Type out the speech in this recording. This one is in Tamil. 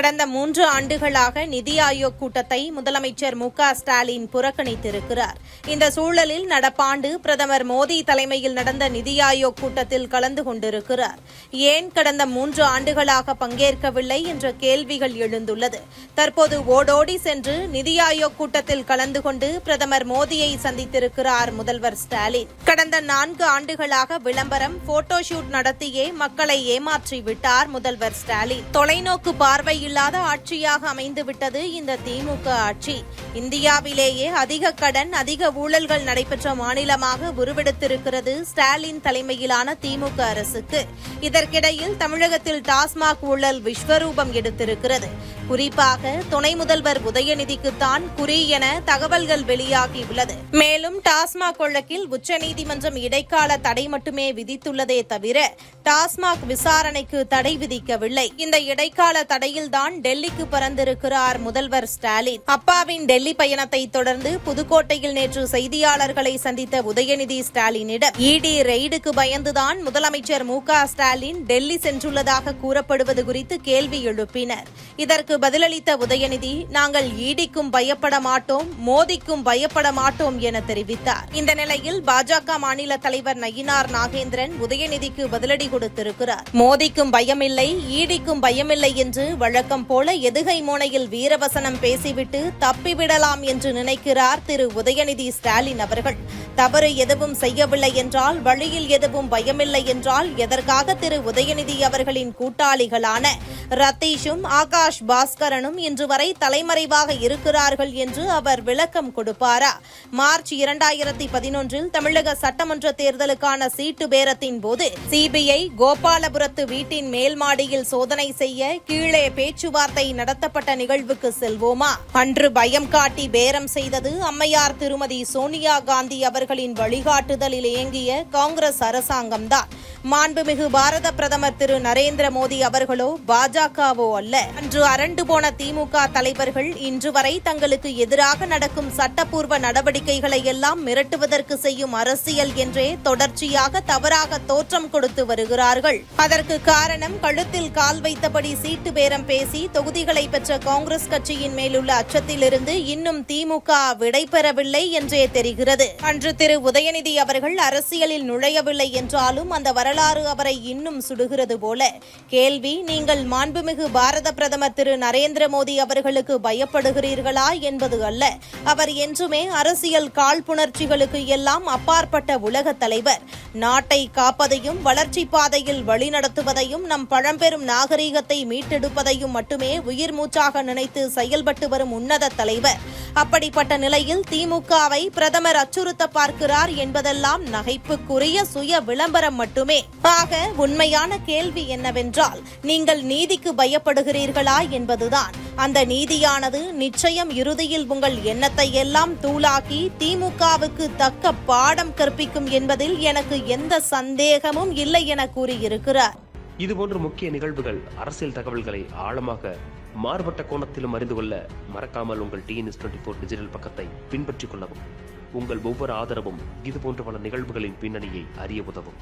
கடந்த மூன்று ஆண்டுகளாக நிதி ஆயோக் கூட்டத்தை முதலமைச்சர் மு ஸ்டாலின் புறக்கணித்திருக்கிறார். இந்த சூழலில் நடப்பாண்டு பிரதமர் மோடி தலைமையில் நடந்த நிதி ஆயோக் கூட்டத்தில் கலந்து கொண்டிருக்கிறார். ஏன் கடந்த மூன்று ஆண்டுகளாக பங்கேற்கவில்லை என்ற கேள்விகள் எழுந்துள்ளது. தற்போது ஓடோடி சென்று நிதி ஆயோக் கூட்டத்தில் கலந்து கொண்டு பிரதமர் மோடியை சந்தித்திருக்கிறார் முதல்வர் ஸ்டாலின். கடந்த நான்கு ஆண்டுகளாக விளம்பரம் போட்டோஷூட் நடத்தியே மக்களை ஏமாற்றிவிட்டார் முதல்வர் ஸ்டாலின். தொலைநோக்கு பார்வையில் இல்லாத ஆட்சியாக அமைந்துவிட்டது இந்த திமுக ஆட்சி. இந்தியாவிலேயே அதிக கடன் அதிக ஊழல்கள் நடைபெற்ற மாநிலமாக உருவெடுத்திருக்கிறது ஸ்டாலின் தலைமையிலான திமுக அரசுக்கு. இதற்கிடையில் தமிழகத்தில் டாஸ்மாக் ஊழல் விஸ்வரூபம் எடுத்திருக்கிறது. குறிப்பாக துணை முதல்வர் உதயநிதிக்குத்தான் குறி என தகவல்கள் வெளியாகியுள்ளது. மேலும் டாஸ்மாக் வழக்கில் உச்சநீதிமன்றம் இடைக்கால தடை மட்டுமே விதித்துள்ளதே தவிர டாஸ்மாக் விசாரணைக்கு தடை விதிக்கவில்லை. இந்த இடைக்கால தடையில்தான் தான் டெல்லிக்கு பறந்திருக்கிறார் முதல்வர் ஸ்டாலின். அப்பாவின் டெல்லி பயணத்தை தொடர்ந்து புதுக்கோட்டையில் நேற்று செய்தியாளர்களை சந்தித்த உதயநிதி ஸ்டாலினிடம் இடி ரெய்டுக்கு பயந்துதான் முதலமைச்சர் மு ஸ்டாலின் டெல்லி சென்றுள்ளதாக கூறப்படுவது குறித்து கேள்வி எழுப்பினர். இதற்கு பதிலளித்த உதயநிதி நாங்கள் ஈடிக்கும் பயப்பட மாட்டோம் மோதிக்கும் பயப்பட மாட்டோம் என தெரிவித்தார். இந்த நிலையில் பாஜக மாநில தலைவர் நயினார் நாகேந்திரன் உதயநிதிக்கு பதிலடி கொடுத்திருக்கிறார். மோதிக்கும் பயமில்லை ஈடிக்கும் பயமில்லை என்று வழக்கம் போல எதுகை மோனையில் வீரவசனம் பேசிவிட்டு தப்பிவிடலாம் என்று நினைக்கிறார் திரு உதயநிதி ஸ்டாலின் அவர்கள். தவறு எதுவும் செய்யவில்லை என்றால் வழியில் எதுவும் பயமில்லை என்றால் எதற்காக திரு உதயநிதி அவர்களின் கூட்டாளிகளான ரத்தீஷும் ஆகாஷ் பாஸ்கரனும் இன்று வரை தலைமறைவாக இருக்கிறார்கள் என்று அவர் விளக்கம் கொடுப்பாரா? மார்ச் இரண்டாயிரத்தி பதினொன்றில் தமிழக சட்டமன்ற தேர்தலுக்கான சீட்டு பேரத்தின் போது சிபிஐ கோபாலபுரத்து வீட்டின் மேல் மாடியில் சோதனை செய்ய கீழே பேச்சுவார்த்தை நடத்தப்பட்ட நிகழ்வுக்கு செல்வோமா? அன்று பயம் காட்டி பேரம் செய்தது அம்மையார் திருமதி சோனியா காந்தி அவர்களின் வழிகாட்டுதலில் இயங்கிய காங்கிரஸ் அரசாங்கம்தான். மாண்புமிகு பாரத பிரதமர் திரு நரேந்திர மோடி அவர்களோ பாஜகவோ அல்ல. அன்று அரண்டு போன திமுக தலைவர்கள் இன்று வரை தங்களுக்கு எதிராக நடக்கும் சட்டப்பூர்வ நடவடிக்கைகளை எல்லாம் மிரட்டுவதற்கு செய்யும் அரசியல் என்றே தொடர்ச்சியாக தவறாக தோற்றம் கொடுத்து வருகிறார்கள். அதற்கு காரணம் கழுத்தில் கால் வைத்தபடி சீட்டு பேரம் பேசி தொகுதிகளை பெற்ற காங்கிரஸ் கட்சியின் மேலுள்ள அச்சத்திலிருந்து இன்னும் திமுக விடை பெறவில்லை என்றே தெரிகிறது. அன்று திரு உதயநிதி அவர்கள் அரசியலில் நுழையவில்லை என்றாலும் அந்த வரலாறு அவரை இன்னும் சுடுகிறது போல. கேள்வி நீங்கள் மாண்புமிகு பாரத பிரதமர் திரு நரேந்திர மோடி அவர்களுக்கு பயப்படுகிறீர்களா என்பது அல்ல. அவர் என்றுமே அரசியல் காழ்ப்புணர்ச்சிகளுக்கு எல்லாம் அப்பாற்பட்ட உலகத் தலைவர். நாட்டை காப்பதையும் வளர்ச்சி பாதையில் வழிநடத்துவதையும் நம் பழம்பெரும் நாகரீகத்தை மீட்டெடுப்பதையும் மட்டுமே உயிர் மூச்சாக நினைத்து செயல்பட்டு வரும் உன்னத தலைவர். அப்படிப்பட்ட நிலையில் திமுகவை பிரதமர் அச்சுறுத்த பார்க்கிறார் என்பதெல்லாம் நகைப்புக்குரிய சுய விளம்பரம் மட்டுமே. ஆக உண்மையான கேள்வி என்னவென்றால் நீங்கள் நீதி நீதிக்கு பயப்படுகிறீர்களா என்பதுதான். அந்த நீதியானது நிச்சயம் இறுதியில் உங்கள் எண்ணத்தை எல்லாம் தூளாக்கி திமுகவுக்கு தக்க பாடம் கற்பிக்கும் என்பதில் எனக்கு எந்த சந்தேகமும் இல்லை என கூறியிருக்கிறார். இதுபோன்ற முக்கிய நிகழ்வுகள் அரசியல் தகவல்களை ஆழமாக மாறுபட்ட கோணத்திலும் அறிந்து கொள்ள மறக்காமல் உங்கள் டிஎன்எஸ் டுவெண்ட்டி ஃபோர் டிஜிட்டல் பக்கத்தை பின்பற்றிக் கொள்ளவும். உங்கள் ஒவ்வொரு ஆதரவும் இதுபோன்ற பல நிகழ்வுகளின் பின்னணியை அறிய உதவும்.